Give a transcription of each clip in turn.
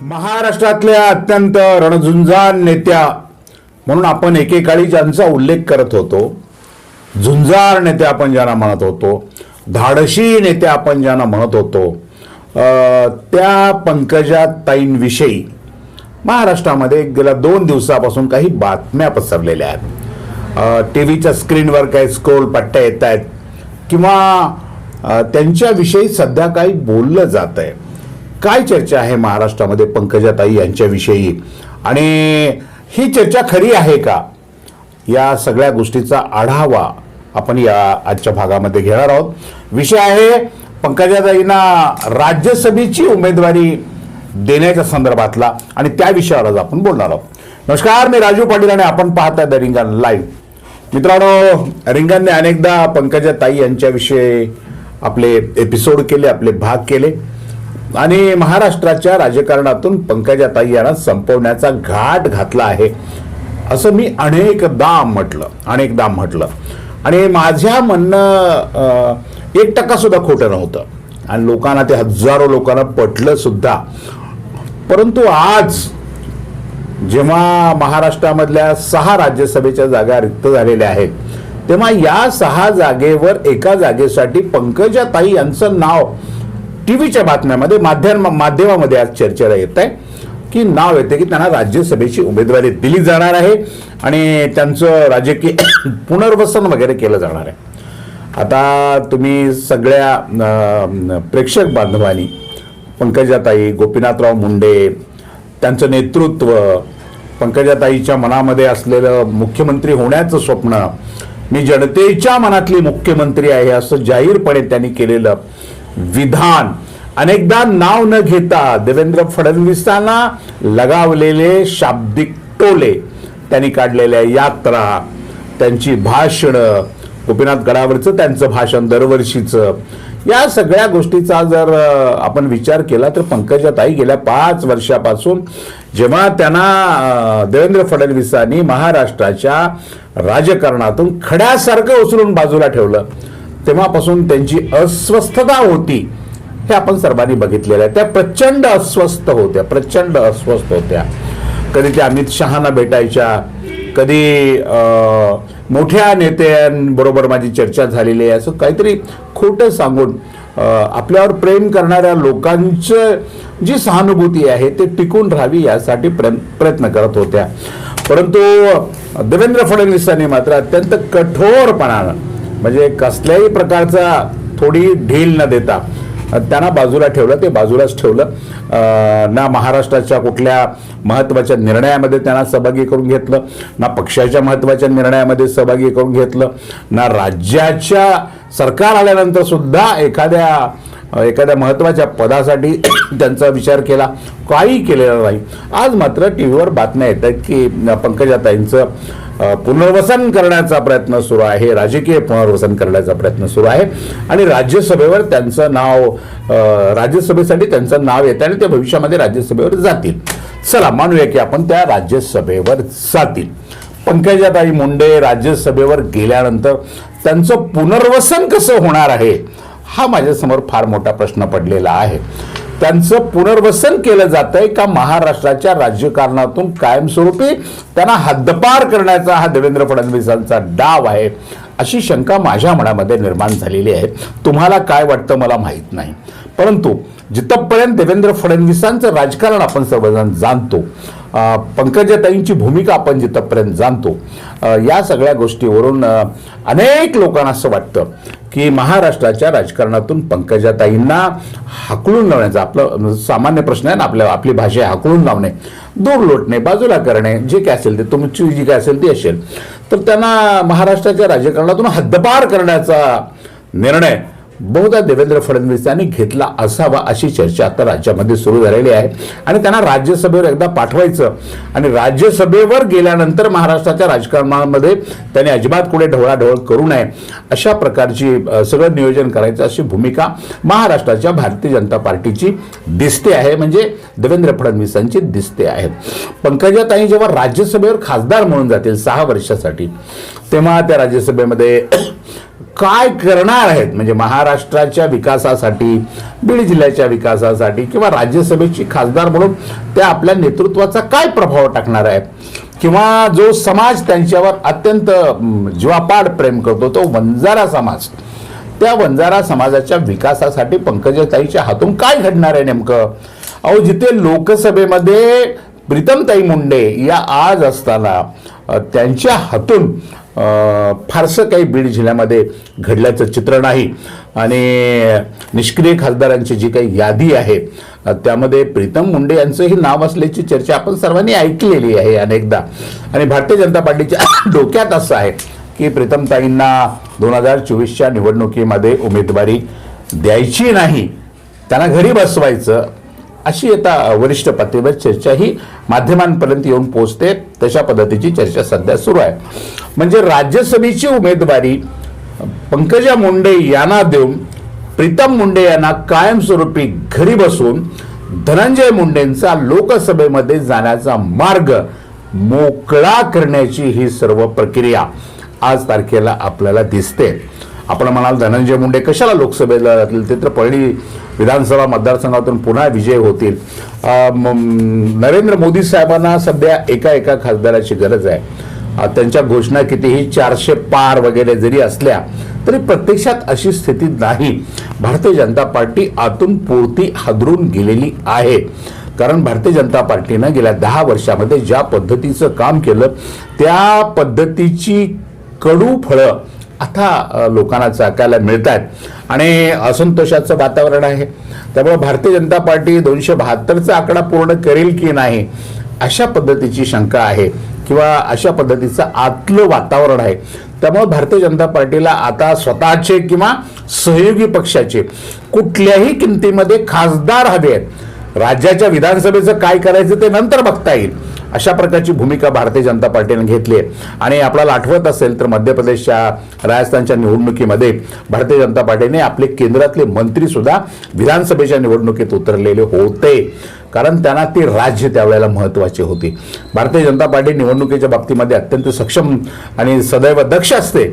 महाराष्ट्रातल्या अत्यंत रणझुंजान नेत्या म्हणून आपण एकेकाळी ज्यांचा उल्लेख करत होतो झुंजार नेत्या आपण ज्यांना म्हणत होतो धाडशी नेत्या आपण ज्यांना म्हणत होतो त्या पंकजा ताईंविषयी महाराष्ट्रामध्ये गेल्या दोन दिवसापासून काही बातम्या पसरलेल्या आहेत. टी व्हीच्या स्क्रीनवर काही स्क्रोल पट्ट्या येत आहेत किंवा त्यांच्याविषयी सध्या काही बोललं जात आहे काय चर्चा आहे महाराष्ट्रामध्ये पंकजाताई यांच्याविषयी? आणि ही चर्चा खरी आहे का? या सगळ्या गोष्टीचा आढावा आपण या आजच्या भागामध्ये घेणार आहोत. विषय आहे पंकजाताईंना राज्यसभेची उमेदवारी देण्याच्या संदर्भातला आणि त्या विषयावर आज आपण बोलणार आहोत. नमस्कार मी राजू पाटील आणि आपण पाहताय द रिंगण लाईव्ह. मित्रांनो रिंगणने अनेकदा पंकजाताई यांच्याविषयी आपले एपिसोड केले आपले भाग केले. आणि महाराष्ट्राच्या राजकारणातून पंकजाताई यांना संपवण्याचा घाट घातला आहे. असं मी अनेकदा म्हटलं अनेकदा म्हटलं. आणि माझ्या म्हणणं एक टक्का सुद्धा खोटं नव्हतं. आणि लोकांना ते हजारो लोकांना पटलं सुद्धा. परंतु आज जेव्हा महाराष्ट्रामधल्या सहा राज्यसभेच्या जागा रिक्त झालेल्या आहेत तेव्हा या सहा जागेवर एका जागेसाठी पंकजाताई यांचं नाव टी व्हीच्या बातम्यामध्ये माध्यम माध्यमामध्ये आज चर्चेला येत आहे की नाव येते की त्यांना राज्यसभेची उमेदवारी दिली जाणार आहे आणि त्यांचं राजकीय पुनर्वसन वगैरे केलं जाणार आहे. आता तुम्ही सगळ्या प्रेक्षक बांधवांनी पंकजाताई गोपीनाथराव मुंडे त्यांचं नेतृत्व पंकजाताईच्या मनामध्ये असलेलं मुख्यमंत्री होण्याचं स्वप्न मी जनतेच्या मनातली मुख्यमंत्री आहे असं जाहीरपणे त्यांनी केलेलं विधान. अनेकदा नाव न घेता देवेंद्र फडणवीसांना लगावलेले शाब्दिक टोले त्यांनी काढलेल्या यात्रा त्यांची भाषणं गोपीनाथ गडावरचं त्यांचं भाषण दरवर्षीचं या सगळ्या गोष्टीचा जर आपण विचार केला तर पंकजाताई गेल्या पाच वर्षापासून जेव्हा त्यांना देवेंद्र फडणवीसांनी महाराष्ट्राच्या राजकारणातून खड्यासारखं उचलून बाजूला ठेवलं. तेव्हापासून त्यांची अस्वस्थता होती हे आपण सर्वांनी बघितलेलं आहे. त्या प्रचंड अस्वस्थ होत्या प्रचंड अस्वस्थ होत्या. कधी त्या अमित शहाना भेटायच्या कधी मोठ्या नेत्यांबरोबर माझी चर्चा झालेली आहे. असं काहीतरी खोटं सांगून आपल्यावर प्रेम करणाऱ्या लोकांचं जी सहानुभूती आहे ते टिकून राहावी यासाठी प्रयत्न प्रयत्न करत होत्या. परंतु देवेंद्र फडणवीसांनी मात्र अत्यंत कठोरपणानं म्हणजे कसल्याही प्रकारचा थोडी ढील न देता त्यांना बाजूला ठेवलं ते बाजूलाच ठेवलं. ना महाराष्ट्राच्या कुठल्या महत्त्वाच्या निर्णयामध्ये त्यांना सहभागी करून घेतलं ना पक्षाच्या महत्त्वाच्या निर्णयामध्ये सहभागी करून घेतलं ना राज्याच्या सरकार आल्यानंतर सुद्धा एखाद्या एखाद्या महत्त्वाच्या पदासाठी त्यांचा विचार केला काही केलेला नाही. आज मात्र टी व्हीवर बातम्या येत आहेत की पंकजाताईंचं पुनर्वसन करण्याचा प्रयत्न सुरू आहे. राजकीय पुनर्वसन करण्याचा प्रयत्न सुरू आहे. आणि राज्यसभेवर त्यांचं नाव राज्यसभेसाठी त्यांचं नाव येतं आणि ते भविष्यामध्ये राज्यसभेवर जातील. चला मानूया की आपण त्या राज्यसभेवर जातील. पंकजाताई मुंडे राज्यसभेवर गेल्यानंतर त्यांचं पुनर्वसन कसं होणार आहे हा माझ्यासमोर फार मोठा प्रश्न पडलेला आहे. त्यांचं पुनर्वसन केलं जातंय आहे का महाराष्ट्राच्या राजकारणातून कायमस्वरूपी? त्यांना हद्दपार करण्याचा हा देवेंद्र फडणवीसांचा डाव आहे अशी शंका माझ्या मनामध्ये निर्माण झालेली आहे. तुम्हाला काय वाटतं मला माहीत नाही. परंतु जिथपर्यंत देवेंद्र फडणवीसांचं राजकारण आपण सर्वजण जाणतो पंकजाताईंची भूमिका आपण जिथपर्यंत जाणतो या सगळ्या गोष्टीवरून अनेक लोकांना असं वाटतं की महाराष्ट्राच्या राजकारणातून पंकजाताईंना हाकलून लावण्याचा आपलं म्हणजे सामान्य प्रश्न आहे ना आपल्या आपली भाषा हाकलून लावणे दूर लोटणे बाजूला करणे जे काय असेल ते तुमची जी काय असेल ती असेल. तर त्यांना महाराष्ट्राच्या राजकारणातून हद्दपार करण्याचा निर्णय बहुधा देवेंद्र फडणवीस यांनी घेतला असावा अशी चर्चा आता राज्यामध्ये सुरू झालेली आहे. आणि त्यांना राज्यसभेवर एकदा पाठवायचं आणि राज्यसभेवर गेल्यानंतर महाराष्ट्राच्या राजकारणामध्ये त्यांनी अजिबात कुठे ढवळाढवळ करू नये अशा प्रकारची सगळं नियोजन करायचं अशी भूमिका महाराष्ट्राच्या भारतीय जनता पार्टीची दिसते आहे. म्हणजे देवेंद्र फडणवीसांची दिसते आहे. पंकजाताई जेव्हा राज्यसभेवर खासदार म्हणून जातील सहा वर्षासाठी तेव्हा त्या राज्यसभेमध्ये काय करणार आहेत? म्हणजे महाराष्ट्राच्या विकासासाठी बीड जिल्ह्याच्या विकासासाठी किंवा राज्यसभेची खासदार म्हणून त्या आपल्या नेतृत्वाचा काय प्रभाव टाकणार आहे किंवा जो समाज त्यांच्यावर अत्यंत जीवापाड प्रेम करतो तो वंजारा समाज त्या वंजारा समाजाच्या विकासासाठी पंकजाताईच्या हातून काय घडणार आहे नेमकं? अहो जिथे लोकसभेमध्ये प्रीतमताई मुंडे या आज असताना त्यांच्या हातून फारसं काही बीड जिल्ह्यामध्ये घडल्याचं चित्र नाही. आणि निष्क्रिय खासदारांची जी काही यादी आहे त्यामध्ये प्रीतम मुंडे यांचंही नाव असल्याची चर्चा आपण सर्वांनी ऐकलेली आहे अनेकदा. आणि भारतीय जनता पार्टीच्या डोक्यात असं आहे की प्रीतमताईंना दोन हजार चोवीसच्या निवडणुकीमध्ये उमेदवारी द्यायची नाही. त्यांना घरी बसवायचं अशी आता वरिष्ठ पातळीवर चर्चा ही माध्यमांपर्यंत येऊन पोहोचते. तशा पद्धतीची चर्चा सध्या सुरू आहे. म्हणजे राज्यसभेची उमेदवारी पंकजा मुंडे यांना देऊन प्रीतम मुंडे यांना कायमस्वरूपी घरी बसून धनंजय मुंडेंचा लोकसभेमध्ये जाण्याचा मार्ग मोकळा करण्याची ही सर्व प्रक्रिया आज तारखेला आपल्याला दिसते. आपण म्हणाल धनंजय मुंडे कशाला लोकसभेला जातील? ते तर पहिली विधानसभा मतदारसंघातून पुन्हा विजय होतील. नरेंद्र मोदी साहेबांना सध्या एका एका खासदाराची गरज आहे. त्यांच्या घोषणा कितीही चारशे पार वगैरे जरी असल्या तरी प्रत्यक्षात अशी स्थिती नाही. भारतीय जनता पार्टी आतून पुरती हादरून गेलेली आहे. कारण भारतीय जनता पार्टीनं गेल्या दहा वर्षामध्ये ज्या पद्धतीचं काम केलं त्या पद्धतीची कडू फळं आता लोकांना चाकायला मिळत आहेत आणि असंतोषाचं वातावरण आहे. त्यामुळे भारतीय जनता पार्टी दोनशे बहात्तरचा आकडा पूर्ण करेल की नाही अशा पद्धतीची शंका आहे. किंवा अशा पद्धतीचं आतलं वातावरण आहे. त्यामुळे भारतीय जनता पार्टीला आता स्वतःचे किंवा सहयोगी पक्षाचे कुठल्याही किमतीमध्ये खासदार हवे आहेत. राज्याच्या विधानसभेचं काय करायचं ते नंतर बघता येईल. अशा प्रकारची भूमिका भारतीय जनता पार्टीने घेतली आहे. आणि आपल्याला आठवत असेल तर मध्य प्रदेशच्या राजस्थानच्या निवडणुकीमध्ये भारतीय जनता पार्टीने आपले केंद्रातले मंत्रीसुद्धा विधानसभेच्या निवडणुकीत उतरलेले होते. कारण त्यांना ते राज्य त्यावेळेला महत्त्वाचे होते. भारतीय जनता पार्टी निवडणुकीच्या बाबतीमध्ये अत्यंत सक्षम आणि सदैव दक्ष असते.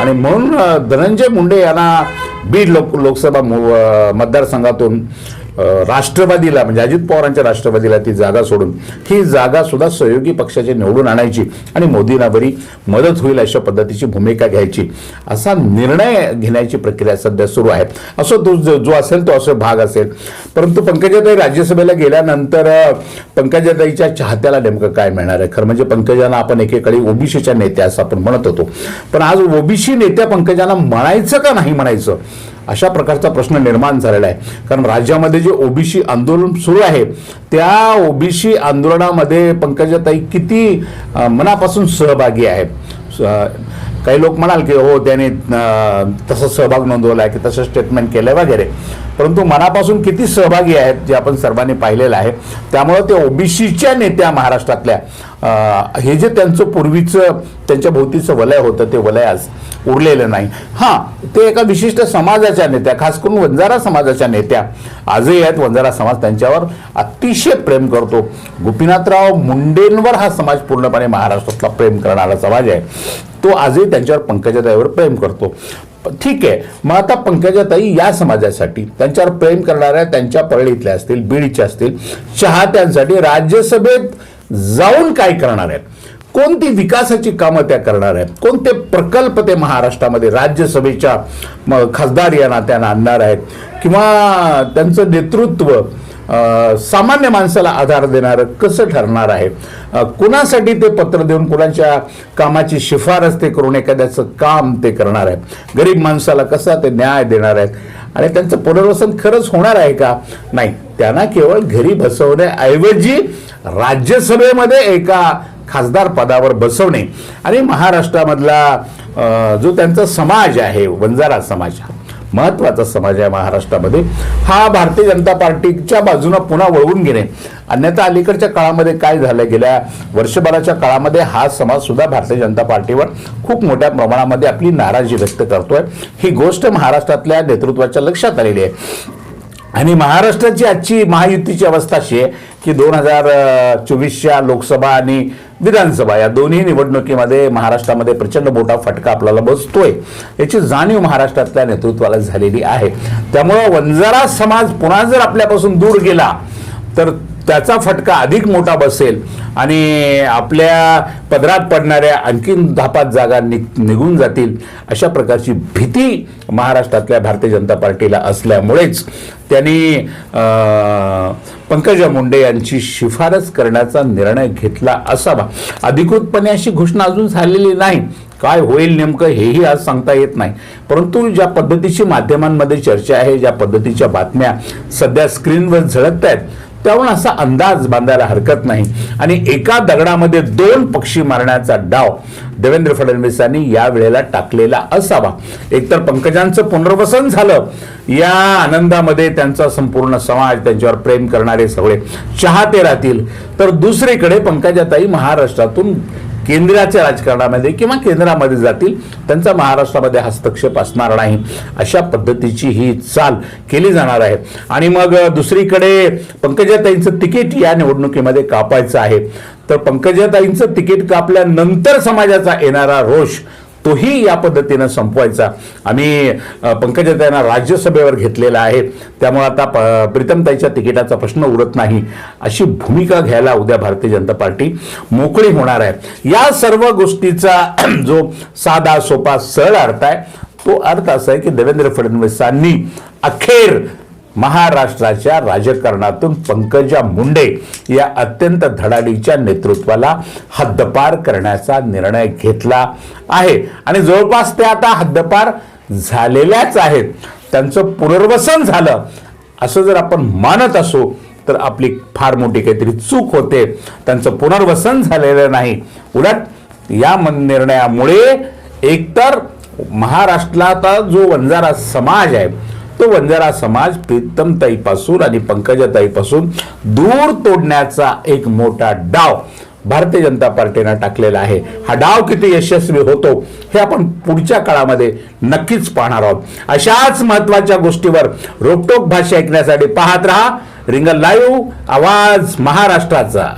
आणि म्हणून धनंजय मुंडे यांना बीड लोक लोकसभा मतदारसंघातून राष्ट्रवादीला म्हणजे अजित पवारांच्या राष्ट्रवादीला ती जागा सोडून ही जागा सुद्धा सहयोगी पक्षाची निवडून आणायची आणि मोदींना बरी मदत होईल अशा पद्धतीची भूमिका घ्यायची. असा निर्णय घेण्याची प्रक्रिया सध्या सुरू आहे. असो तो जो जो असेल तो असं भाग असेल. परंतु पंकजाताई राज्यसभेला गेल्यानंतर पंकजाताईच्या चाहत्याला नेमकं काय मिळणार आहे? खरं म्हणजे पंकजांना आपण एकेकाळी ओबीसीच्या नेत्या असं आपण म्हणत होतो. पण आज ओबीसी नेत्या पंकजांना म्हणायचं का नाही म्हणायचं? अशा प्रकारचा प्रश्न निर्माण झालेला आहे. कारण राज्यामध्ये जे ओबीसी आंदोलन सुरू आहे त्या ओबीसी आंदोलनामध्ये पंकजाताई किती मनापासून सहभागी आहे काही लोक म्हणाल की हो त्याने तसा सहभाग नोंदवला आहे की तसं स्टेटमेंट केलं वगैरे. परंतु मनापासून किती सहभागी आहेत जे आपण सर्वांनी पाहिलेलं आहे त्यामुळं ते ओबीसीच्या नेत्या महाराष्ट्रातल्या हे जे त्यांचं पूर्वीचं त्यांच्या भोवतीचं वलय होतं ते वलय आज उरलेलं नाही. हां ते एका विशिष्ट समाजाच्या नेत्या खास करून वंजारा समाजाच्या नेत्या आजही आहेत. वंजारा समाज त्यांच्यावर अतिशय प्रेम करतो. गोपीनाथराव मुंडेंवर हा समाज पूर्णपणे महाराष्ट्रातला प्रेम करणारा समाज आहे. तो आजही त्यांच्यावर पंकजाताईवर प्रेम करतो. ठीक आहे मग आता पंकजाताई या समाजासाठी त्यांच्यावर प्रेम करणाऱ्या त्यांच्या परळीतल्या असतील बीडच्या असतील चाहत्यांसाठी राज्यसभेत जाऊन काय करणार आहेत? कोणती विकासाची कामं त्या करणार आहेत? कोणते प्रकल्प ते महाराष्ट्रामध्ये राज्यसभेच्या खासदार या नात्यानं आणणार आहेत? किंवा त्यांचं नेतृत्व सामान्य माणसाला आधार देणारं कसं ठरणार आहे? कुणासाठी ते पत्र देऊन कुणाच्या कामाची शिफारस ते करून एखाद्याचं काम ते करणार आहेत? गरीब माणसाला कसा ते न्याय देणार आहेत? आणि त्यांचं पुनर्वसन खरंच होणार आहे का? नाही. त्यांना केवळ घरी बसवण्याऐवजी राज्यसभेमध्ये एका खासदार पदावर बसवणे आणि महाराष्ट्रामधला जो त्यांचा समाज आहे वंजारा समाज हा महत्त्वाचा समाज आहे महाराष्ट्रामध्ये हा भारतीय जनता पार्टीच्या बाजूनं पुन्हा वळवून घेणे. अन्यथा अलीकडच्या काळामध्ये काय झालं गेल्या वर्षभराच्या काळामध्ये हा समाज सुद्धा भारतीय जनता पार्टीवर खूप मोठ्या प्रमाणामध्ये आपली नाराजी व्यक्त करतोय. ही गोष्ट महाराष्ट्रातल्या नेतृत्वाच्या लक्षात आलेली आहे. आणि महाराष्ट्राची आजची महायुतीची अवस्था अशी आहे की दोन हजार चोवीसच्या लोकसभा आणि विधानसभा या दोन्ही निवडणुकीमध्ये महाराष्ट्रामध्ये प्रचंड मोठा फटका आपल्याला बसतोय. याची जाणीव महाराष्ट्रातल्या नेतृत्वाला झालेली आहे. त्यामुळं वंजारा समाज पुन्हा जर आपल्यापासून दूर गेला तर त्याचा फटका अधिक मोठा बसेल. आणि आपल्या पदरात पडणाऱ्या आणखीन धापात जागा नि निघून जातील अशा प्रकारची भीती महाराष्ट्रातल्या भारतीय जनता पार्टीला असल्यामुळेच त्यांनी पंकजा मुंडे यांची शिफारस करण्याचा निर्णय घेतला असावा. अधिकृतपणे अशी घोषणा अजून झालेली नाही. काय होईल नेमकं हेही आज सांगता येत नाही. परंतु ज्या पद्धतीची माध्यमांमध्ये चर्चा आहे ज्या पद्धतीच्या बातम्या सध्या स्क्रीनवर झळकत आहेत त्यावरून असा अंदाज बांधायला हरकत नाही. आणि एका दगडामध्ये दोन पक्षी मारण्याचा डाव देवेंद्र फडणवीसांनी या वेळेला टाकलेला असावा. एकतर पंकजांचं पुनर्वसन झालं. या आनंदामध्ये त्यांचा संपूर्ण समाज त्यांच्यावर प्रेम करणारे सगळे चाहते राहतील. तर दुसरीकडे पंकजाताई महाराष्ट्रातून केंद्राच्या राजकारणामध्ये किंवा केंद्रामध्ये जातील त्यांचा महाराष्ट्रामध्ये हस्तक्षेप असणार नाही. अशा पद्धतीची ही चाल केली जाणार आहे. आणि मग दुसरीकडे पंकजाताईंचं तिकीट या निवडणुकीमध्ये कापायचं आहे. तर पंकजाताईंचं तिकीट कापल्यानंतर समाजाचा येणारा रोष तोही या पद्धतीनं संपवायचा. आम्ही अ, पंकजाताईंना राज्यसभेवर घेतलेला आहे. त्यामुळे आता प- प्रीतमताईच्या तिकिटाचा प्रश्न उरत नाही. अशी भूमिका घ्यायला उद्या भारतीय जनता पार्टी मोकळी होणार आहे. या सर्व गोष्टीचा जो साधा सोपा सरळ अर्थ आहे तो अर्थ असा आहे की देवेंद्र फडणवीसांनी अखेर महाराष्ट्राच्या राजकारणातून पंकजा मुंडे या अत्यंत धडाडीच्या नेतृत्वाला हद्दपार करण्याचा निर्णय घेतला आहे. आणि जवळपास ते आता हद्दपार झालेल्याच आहेत. त्यांचं पुनर्वसन झालं. असं जर आपण मानत असू तर आपली फार मोठी काहीतरी चूक होते. त्यांचं पुनर्वसन झालेलं नाही. उलट या मन- निर्णयामुळे एकतर महाराष्ट्राचा जो वंजारा समाज आहे तो वंजारा समाज प्रीतमताईपासून आणि पंकजाताईपासून दूर तोडण्याचा एक मोठा डाव भारतीय जनता पार्टीनं टाकलेला आहे. हा डाव किती यशस्वी होतो हे आपण पुढच्या काळामध्ये नक्कीच पाहणार आहोत. अशाच महत्त्वाच्या गोष्टीवर रोकटोक भाषा ऐकण्यासाठी पाहत रहा. रिंगल लाईव्ह आवाज महाराष्ट्राचा.